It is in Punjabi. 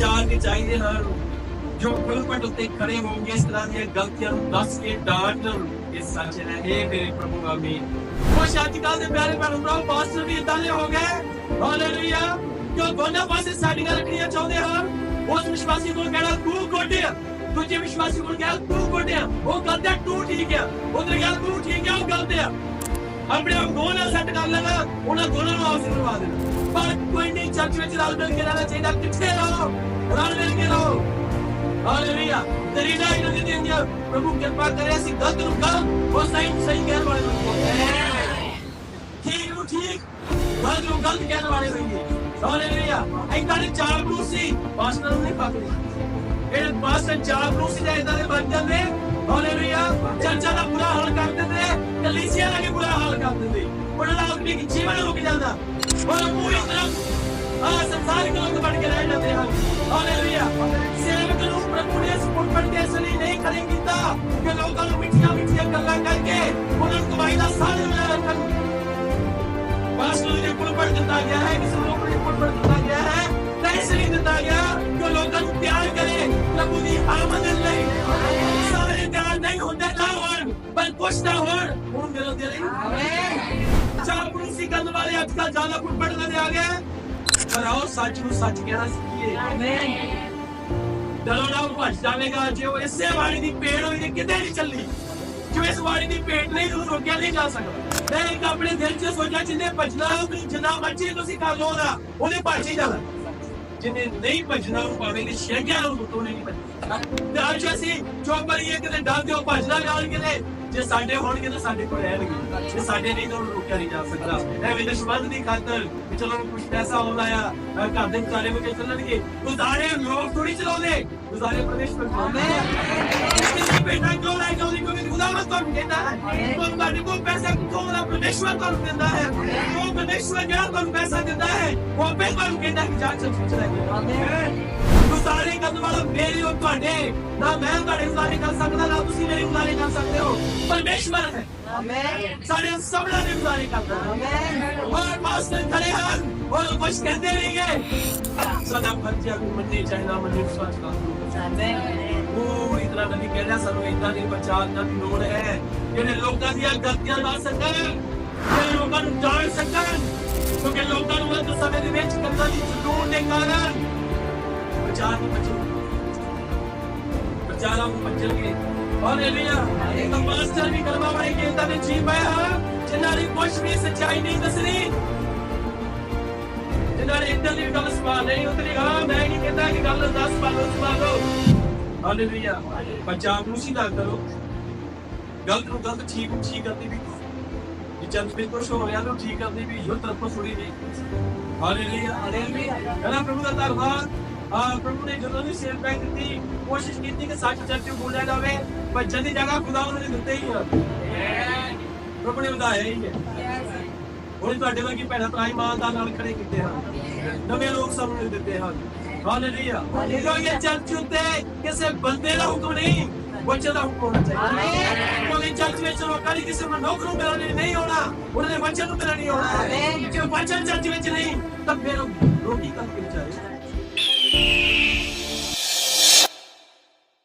ਵਿਚਾਰ ਕੇ ਚਾਹੀਦੇ ਹਨ ਜੋ ਪੁਲਪਟ ਉੱਤੇ ਖੜੇ ਹੋਣਗੇ ਇਸ ਤਰ੍ਹਾਂ ਦੀਆਂ ਗਲਤੀਆਂ ਨੂੰ ਦੱਸ ਕੇ ਡਾਂਟਣ ਇਹ ਸੱਚ ਹੈ ਇਹ ਮੇਰੇ ਪ੍ਰਭੂ ਆਮੀਨ ਕੁਛ ਅੱਜ ਕੱਲ ਦੇ ਪਿਆਰੇ ਭੈਣ ਭਰਾਓ ਪਾਸਟਰ ਵੀ ਇਦਾਂ ਦੇ ਹੋ ਗਏ ਹਾਲੇਲੂਇਆ ਜੋ ਦੋਨਾਂ ਪਾਸੇ ਸਾਡੀਆਂ ਰੱਖਣੀਆਂ ਚਾਹੁੰਦੇ ਹਨ ਉਸ ਵਿਸ਼ਵਾਸੀ ਕੋਲ ਕਹਿਣਾ ਤੂੰ ਗੋਡਿਆ ਦੂਜੇ ਵਿਸ਼ਵਾਸੀ ਕੋਲ ਕਹਿਣਾ ਤੂੰ ਗੋਡਿਆ ਉਹ ਗਲਤ ਹੈ ਤੂੰ ਠੀਕ ਆ ਉਧਰ ਕਹਿਣਾ ਤੂੰ ਠੀਕ ਆ ਉਹ ਗਲਤ ਆ ਆਪਣੇ ਆਪ ਦੋਨਾਂ ਸੈੱਟ ਕਰ ਲੈਣਾ, ਉਹਨਾਂ ਦੋਨਾਂ ਨੂੰ ਆਪਸ ਵਿੱਚ ਦੇਣਾ। ਪਰ ਕੋਈ ਨਹੀਂ ਚਰਚ ਵਿੱਚ ਰਲ ਮਿਲ ਕੇ ਰਹਿਣਾ ਚਾਹੀਦਾ। ਕਿੱਥੇ ਰਹੋ, ਰਲ ਮਿਲ ਕੇ ਰਹੋ। ਹਾਲੇਲੂਇਆ ਤੇਰੀ ਨਾ ਇਹਨਾਂ ਦੀ ਦਿੰਦੀਆਂ ਪ੍ਰਭੂ ਕਿਰਪਾ ਕਰੇ, ਅਸੀਂ ਗਲਤ ਨੂੰ ਗਲਤ, ਉਹ ਸਹੀ ਨੂੰ ਸਹੀ ਕਹਿਣ ਵਾਲੇ ਨੂੰ ਠੀਕ ਨੂੰ ਠੀਕ, ਗਲਤ ਨੂੰ ਗਲਤ ਕਹਿਣ ਵਾਲੇ ਹੋਈਏ। ਹਾਲੇਲੂਇਆ ਇਦਾਂ ਦੇ ਚਾਲ ਬਲੂ ਸੀ ਪਾਸਟਰ ਨੂੰ ਨਹੀਂ ਇਹ ਪਾਸਟਰ ਚਾਰ ਬਲੂ ਸੀ ਇਦਾਂ ਦੇ ਬਣ ਜਾਂਦੇ। ਹਾਲੇਲੂਇਆ ਚਰਚਾ ਦਾ ਬੁਰਾ ਹਾਲ ਕਰ ਦਿੰਦੇ। ਕਲੀਸਿਆ ਦਾ ਵੀ ਬੁਰਾ ਹਾਲ ਕਰ ਦਿੰਦੇ। ਉਹਨਾਂ ਦਾ ਆਪਣੀ ਜੀਵਨ ਰੁਕ ਜਾਂਦਾ। ਉਹ ਪੂਰੀ ਤਰ੍ਹਾਂ ਆ ਸੰਸਾਰਿਕ ਲੋਕ ਬਣ ਕੇ ਰਹਿ ਜਾਂਦੇ ਹਨ। ਹਾਲੇਲੂਇਆ ਸੇਵਕ ਨੂੰ ਪ੍ਰਭੂ ਸਪੋਰਟ ਕੇ ਇਸ ਲਈ ਨਹੀਂ ਖੜੇ ਕੀਤਾ ਕਿ ਲੋਕਾਂ ਨੂੰ ਮਿੱਠੀਆਂ ਮਿੱਠੀਆਂ ਗੱਲਾਂ ਕਰਕੇ ਉਹਨਾਂ ਨੂੰ ਕਮਾਈ ਦਾ ਸਾਧਨ ਬਣਾ ਰੱਖਣ ਪਾਸਟਰ ਨੇ ਪੁਲਪਟ ਦਿੱਤਾ ਗਿਆ ਹੈ, ਕਿਸੇ ਨੂੰ ਨੇ ਦਿੱਤਾ ਗਿਆ ਹੈ, ਤਾਂ ਇਸ ਲਈ ਦਿੱਤਾ ਗਿਆ ਕਿ ਲੋਕਾਂ ਨੂੰ ਪਿਆਰ ਨਾ ਹੋਣ ਹੁਣ ਮੇਰੇ ਦਿਲ ਆਮੀਨ ਚਾਪੜੂਸੀ ਕਰਨ ਵਾਲੇ ਅੱਜ ਕੱਲ੍ਹ ਜ਼ਿਆਦਾ ਪੁਲਪਟ ਦੇ ਆ ਗਏ। ਪਰ ਆਓ ਸੱਚ ਨੂੰ ਸੱਚ ਕਹਿਣਾ ਸਿੱਖੀਏ। ਡਰੋ ਨਾ ਉਹ ਭੱਜ ਜਾਵੇਗਾ। ਜੇ ਉਹ ਇਸੇ ਵਾਰੀ ਦੀ ਪੇੜ ਹੋਈ ਤੇ ਕਿਤੇ ਨਹੀਂ ਚੱਲੀ। ਜੋ ਇਸ ਵਾਰੀ ਦੀ ਪੇੜ ਨਹੀਂ ਉਹਨੂੰ ਰੋਕਿਆ ਨਹੀਂ ਜਾ ਸਕਦਾ। ਮੈਂ ਇੱਕ ਆਪਣੇ ਦਿਲ 'ਚ ਸੋਚਿਆ ਜਿੰਨੇ ਭੱਜਣਾ ਉਹ ਜਿੰਨਾ ਮਰਜ਼ੀ ਤੁਸੀਂ ਕਰ ਲਓ ਉਹਦਾ ਉਹਨੇ ਭੱਜ ਹੀ ਜਾਣਾ। ਜਿੰਨੇ ਨਹੀਂ ਭੱਜਣਾ ਉਹ ਭਾਵੇਂ ਕਿ ਸ਼ੇਗਿਆ ਨੂੰ ਤੋਂ ਨਹੀਂ ਭੱਜਣਾ। ਤੇ ਅੱਜ ਅਸੀਂ ਜੋ ਪਰੀਏ ਕਿਤੇ ਡਰ ਦਿਓ ਭੱਜਣਾ ਨਾਲ ਕਿਤੇ। ਜੇ ਸਾਡੇ ਹੋਣਗੇ ਤਾਂ ਸਾਡੇ ਕੋਲ ਰਹਿਣਗੇ। ਜੇ ਸਾਡੇ ਨਹੀਂ ਤਾਂ ਉਹਨੂੰ ਰੋਕਿਆ ਨਹੀਂ ਜਾ ਸਕਦਾ। ਐਵੇਂ ਦਸ਼ਮਣ ਦੀ ਖਾਤਰ ਚਲੋ ਕੁਝ ਪੈਸਾ ਆਉਂਦਾ ਆ ਘਰ ਦੇ ਗੁਜ਼ਾਰੇ ਵਿੱਚ ਚੱਲਣਗੇ। ਗੁਜ਼ਾਰੇ ਲੋਕ ਥੋੜੀ ਚਲਾਉਂਦੇ। ਗੁਜ਼ਾਰੇ ਪਰਮੇਸ਼ਵਰ ਚਲਾਉਂਦੇ ਕਿਸੇ ਬੇਟਾ ਕਿਉਂ ਲੈ ਕੇ ਉਹਦੀ ਕੋਈ ਖੁਦਾਵੰਦ ਤੁਹਾਨੂੰ ਕਹਿੰਦਾ ਹੈ। ਉਹ ਤੁਹਾਡੇ ਕੋਲ ਪੈਸਾ ਕਿਉਂ ਦਾ ਪਰਮੇਸ਼ਵਰ ਤੁਹਾਨੂੰ ਦਿੰਦਾ ਹੈ। ਉਹ ਪਰਮੇਸ਼ਵਰ ਜਿਹੜਾ ਤੁਹਾਨੂੰ ਪੈਸਾ ਦਿੰਦਾ ਹੈ ਉਹ ਤੁਹਾਨੂੰ ਕਹਿੰਦਾ ਕਿ ਜਾ ਚੱਲ ਚੱਲ ਗੁਜ਼ਾਰੇ ਕਰਨ ਵਾਲਾ ਮੇਰੇ ਉਹ ਤੁਹਾਡੇ ਨਾ ਮੈਂ ਤੁਹਾਡੇ ਗੁਜ਼ਾਰੇ ਕਰ ਸਕਦਾ ਨਾ ਤੁਸੀਂ ਮੇਰੇ ਗੁਜ਼ਾਰੇ ਕਰ ਸਕਦੇ ਹੋ। ਪਰਮੇਸ਼ਵਰ ਹੈ। ਸਾਡੇ ਸਭਨਾਂ ਦੇ ਗੁਜ਼ਾਰੇ ਕਰਦਾ ਹੈ ਔਰ ਮਾਸਟਰ ਖੜੇ ਹਨ ਉਹ ਕੁਝ ਕਹਿੰਦੇ ਨਹੀਂ ਗਏ ਸਦਾ ਬੱਚਿਆਂ ਨੂੰ ਮੰਨੇ ਚਾਹੀਦਾ ਮੰਨੇ ਵਿਸ਼ਵਾਸ ਕਰ। ਪੂਰੀ ਤਰ੍ਹਾਂ ਨਬੀ ਕਹਿ ਰਿਹਾ ਸਾਨੂੰ ਇਦਾਂ ਦੀ ਪਛਾਣ ਦੀ ਲੋੜ ਹੈ। ਜਿਹੜੇ ਲੋਕਾਂ ਦੀਆਂ ਗਲਤੀਆਂ ਲਾ ਸਕਣ ਜਿਹੜੇ ਲੋਕਾਂ ਨੂੰ ਜਾਣ ਸਕਣ ਕਿਉਂਕਿ ਲੋਕਾਂ ਨੂੰ ਅੰਤ ਸਮੇਂ ਦੇ ਵਿੱਚ ਕੰਨਾਂ ਦੀ ਦੇ ਕਾਰਨ। ਪ੍ਰਚਾਰ ਨੂੰ ਬਚੋ ਪ੍ਰਚਾਰਾਂ ਨੂੰ ਬਚਣਗੇ ਹਾਲੇਲੂਇਆ ਇੱਕ ਮਾਸਟਰ ਵੀ ਕਰਵਾ ਵਾਲੇ ਕਿ ਇਦਾਂ ਦੇ ਜੀ ਕੁਝ ਵੀ ਸੱਚਾਈ ਨਹੀਂ ਦੱਸਣੀ। ਜਿਨ੍ਹਾਂ ਨੇ ਇੱਦਾਂ ਦੀ ਗੱਲ ਸਵਾਲ ਨਹੀਂ ਉਤਰੀ ਹਾਂ ਮੈਂ ਨਹੀਂ ਕਹਿੰਦਾ ਕਿ ਗੱਲ ਦੱਸ ਪਾਲੋ ਸਵਾਲੋ ਹਾਲੇਲੂਇਆ ਪੰਜਾਬ ਨੂੰ ਸਿੱਧਾ ਕਰੋ। ਗਲਤ ਨੂੰ ਗਲਤ, ਠੀਕ ਨੂੰ ਠੀਕ ਕਰਦੀ ਵੀ ਜੇ ਚੰਦ ਬਿਲਕੁਲ ਹੋ ਰਿਹਾ ਤਾਂ ਠੀਕ ਕਰਦੀ ਵੀ ਯੋ ਤਰਫੋਂ ਸੁਣੀ ਨਹੀਂ। ਹਾਲੇਲੂਇਆ ਹਾਲੇਲੂਇਆ ਕਹਿੰਦਾ, ਪ੍ਰਭੂ ਦਾ ਧੰਨਵਾਦ। ਪ੍ਰਭੂ ਨੇ ਜਦੋਂ ਵੀ ਸੇਵ ਬੈਕ ਦਿੱਤੀ ਕੋਸ਼ਿਸ਼ ਕੀਤੀ ਕਿ ਸੱਚ ਚਰਚ ਬੋਲਿਆ ਜਾਵੇ ਭੱਜਣ ਦੀ ਜਗ੍ਹਾ ਖੁਦਾ ਉਹਨੇ ਦਿੱਤੇ ਹੀ ਆ। ਪ੍ਰਭੂ ਨੇ ਵਧਾਇਆ ਹੀ ਹੈ। ਹੁਣ ਤੁਹਾਡੇ ਵਰਗੀ ਭੈਣਾਂ ਭਰਾ ਇਮਾਨਦਾਰ ਨਾਲ ਖੜੇ ਕੀਤੇ ਹਨ। ਨਵੇਂ ਲੋਕ ਸਾਨੂੰ ਦਿੱਤੇ ਹਨ। ਹਾਲੇਲੂਇਆ ਕਿਉਂਕਿ ਚਰਚ ਉੱਤੇ ਕਿਸੇ ਬੰਦੇ ਦਾ ਹੁਕਮ ਨਹੀਂ ਬੱਚੇ ਦਾ ਹੁਕਮ ਹੋਣਾ ਚਾਹੀਦਾ। ਕਿਉਂਕਿ ਚਰਚ ਵਿੱਚ ਲੋਕਾਂ ਨੇ ਕਿਸੇ ਨੂੰ ਮਿਲਣ ਲਈ ਨਹੀਂ ਆਉਣਾ ਉਹਨਾਂ ਨੇ ਬੱਚੇ ਨੂੰ ਮਿਲਣ ਨਹੀਂ ਆਉਣਾ। ਜੇ ਬੱਚਾ ਚਰਚ ਵਿੱਚ ਨਹੀਂ ਤਾਂ ਫਿਰ ਰੋਟੀ ਕੱਲ ਕੇ ਵਿਚਾਰੇ you